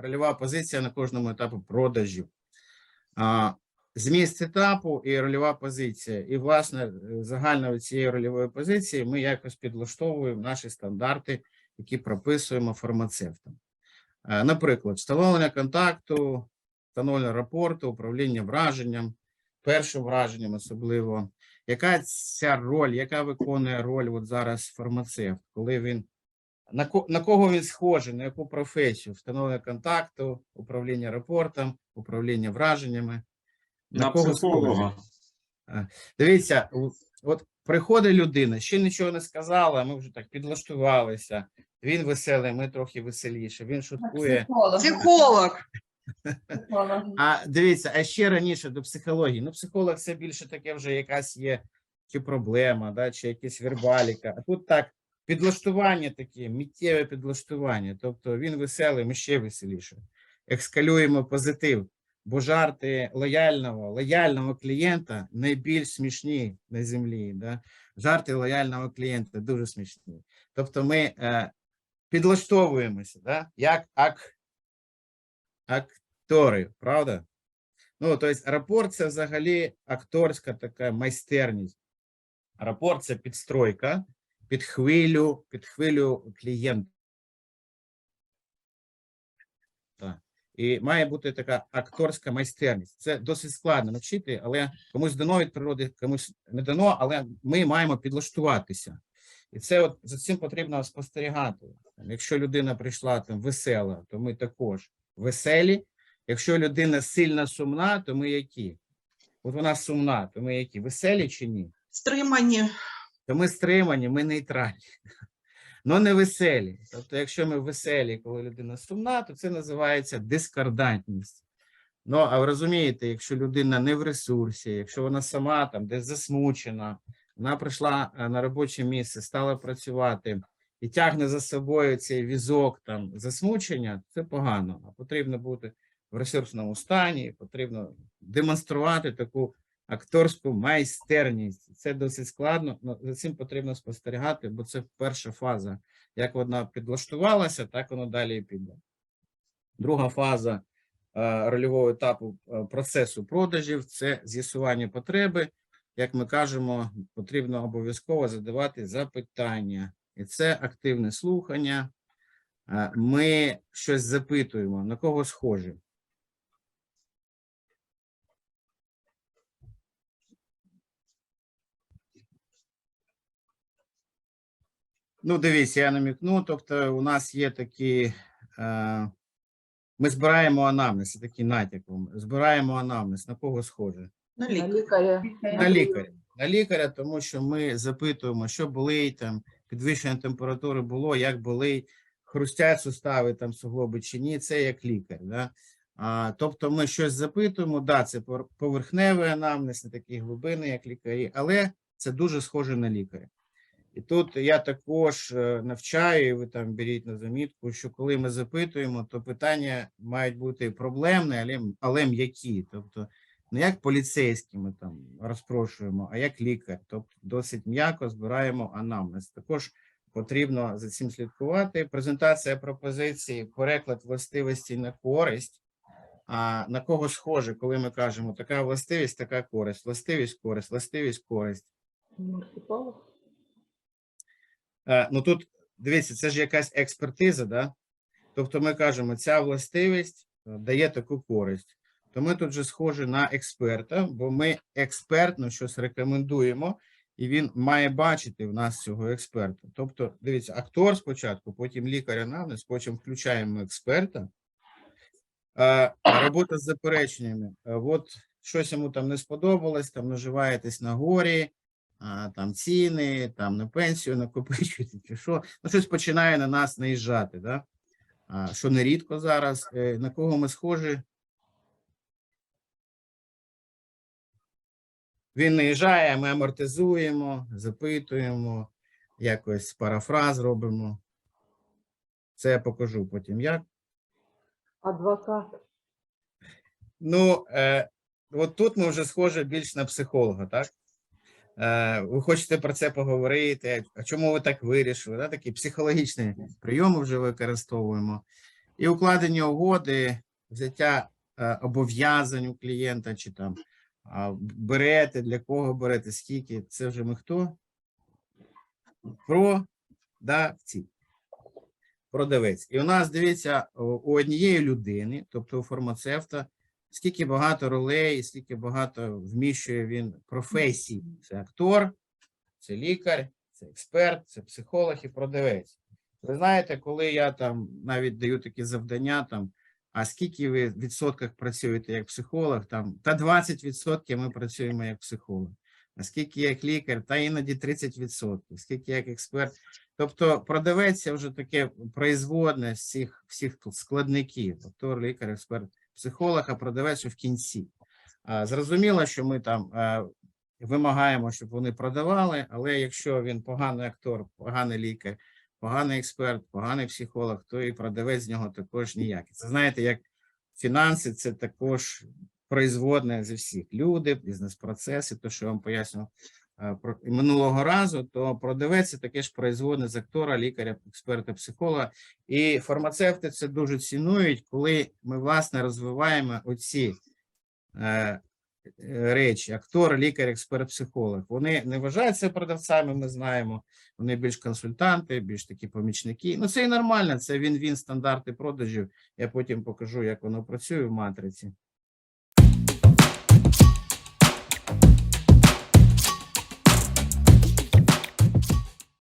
рольова позиція на кожному етапі продажів. Зміст етапу і рольова позиція. І, власне, загально цієї рольової позиції ми якось підлаштовуємо наші стандарти, які прописуємо фармацевтам. Е, Наприклад, встановлення контакту, встановлення рапорту, управління враженням, першим враженням особливо. Яка ця роль, яка виконує роль от зараз фармацевт, коли він на, ко- на кого він схожий, на яку професію? Встановлення контакту, управління рапортом, управління враженнями. На кого психолога. Дивіться, от приходить людина, ще нічого не сказала, ми вже так підлаштувалися. Він веселий, ми трохи веселіше. Він шуткує. Психолог. А дивіться, а ще раніше до психології. Ну, психолог це більше таке вже якась є чи проблема, да, чи якась вербаліка. А тут так, підлаштування таке, миттєве підлаштування. Тобто він веселий, ми ще веселіше. Екскалюємо позитив, бо жарти лояльного, лояльного клієнта найбільш смішні на землі. Да? Жарти лояльного клієнта дуже смішні. Тобто ми е, підлаштовуємося, да? як ак, актори, правда? Ну, тобто, рапорт це взагалі акторська така майстерність. Рапорт це підстройка під хвилю, під хвилю клієнта. І має бути така акторська майстерність. Це досить складно навчити, але комусь дано від природи, комусь не дано, але ми маємо підлаштуватися. І це от за цим потрібно спостерігати. Якщо людина прийшла там весела, то ми також веселі. Якщо людина сильно сумна, то ми які? От вона сумна, то ми які? Веселі чи ні? Стримані. То ми стримані, ми нейтральні. Ну не веселі. Тобто, якщо ми веселі, коли людина сумна, то це називається дискордантність. Ну, а ви розумієте, якщо людина не в ресурсі, якщо вона сама там десь засмучена, вона прийшла е, на робоче місце, стала працювати і тягне за собою цей візок там засмучення, це погано. А потрібно бути в ресурсному стані, потрібно демонструвати таку акторську майстерність. Це досить складно, за цим потрібно спостерігати, бо це перша фаза. Як вона підлаштувалася, так воно далі і піде. Друга фаза е, рольового етапу е, процесу продажів це з'ясування потреби. Як ми кажемо, потрібно обов'язково задавати запитання, і це активне слухання. Е, Ми щось запитуємо, на кого схожі. Ну, дивіться, я намікну. Тобто, у нас є такі. Е, ми збираємо анамнез, такий натяк. Збираємо анамнез. На кого схоже? На На лікаря. На лікаря. На лікаря, тому що ми запитуємо, що болить, там, підвищення температури було, як болить, хрустять сустави, там, суглоби чи ні, це як лікар. Да? А, тобто ми щось запитуємо, да, це поверхневий анамнез, не такі глибини, як лікарі, але це дуже схоже на лікаря. І тут я також е, навчаю, і ви там беріть на замітку, що коли ми запитуємо, то питання мають бути проблемні, але, але м'які. Тобто не як поліцейські ми там розпрошуємо, а як лікар. Тобто досить м'яко збираємо анамнез. Також потрібно за цим слідкувати. Презентація пропозиції, переклад властивості на користь. А на кого схоже, коли ми кажемо така властивість, така користь, властивість, користь, властивість, користь. Маркетолог. Е, Ну тут дивіться, це ж якась експертиза, да? Тобто ми кажемо, ця властивість е, дає таку користь. То ми тут же схожі на експерта, бо ми експертно щось рекомендуємо, і він має бачити в нас цього експерта. Тобто, дивіться, актор спочатку, потім лікар анамнез, потім включаємо експерта. Е, Робота з запереченнями. От щось йому там не сподобалось, там наживаєтесь на горі, там ціни, там на пенсію накопичуєте, чи що, ну щось починає на нас наїжджати, да? а, що нерідко зараз. Е, На кого ми схожі? Він наїжджає, ми амортизуємо, запитуємо, якось парафраз робимо. Це я покажу потім як. Адвокат. Ну, е, от тут ми вже схожі більш на психолога, так? Е, ви хочете про це поговорити? А чому ви так вирішили? Да? Такі психологічні прийоми вже використовуємо. І укладені угоди, взяття е, обов'язань у клієнта, чи там берете, для кого берете, скільки. Це вже ми хто? Продавці. Продавець. І у нас, дивіться, у однієї людини, тобто у фармацевта, скільки багато ролей, скільки багато вміщує він професій. Це актор, це лікар, це експерт, це психолог і продавець. Ви знаєте, коли я там навіть даю такі завдання, там, а скільки ви в відсотках працюєте як психолог, там, та 20% ми працюємо як психолог. А скільки як лікар, та іноді 30%, скільки як експерт. Тобто продавець вже таке производне з всіх, всіх складників. Актор, лікар, експерт, психолог, а продавець в кінці. Зрозуміло, що ми там е, вимагаємо, щоб вони продавали, але якщо він поганий актор, поганий лікар, поганий експерт, поганий психолог, то і продавець з нього також ніякий. Це знаєте, як фінанси, це також производне зі всіх люди, бізнес-процеси, то що я вам пояснював минулого разу, то продавець таке ж производне з актора, лікаря, експерта, психолога. І фармацевти це дуже цінують, коли ми власне розвиваємо оці е, е, речі: актор, лікар, експерт, психолог. Вони не вважаються продавцями, ми знаємо. Вони більш консультанти, більш такі помічники. Ну це і нормально. Це він-він стандарти продажів. Я потім покажу, як воно працює в матриці.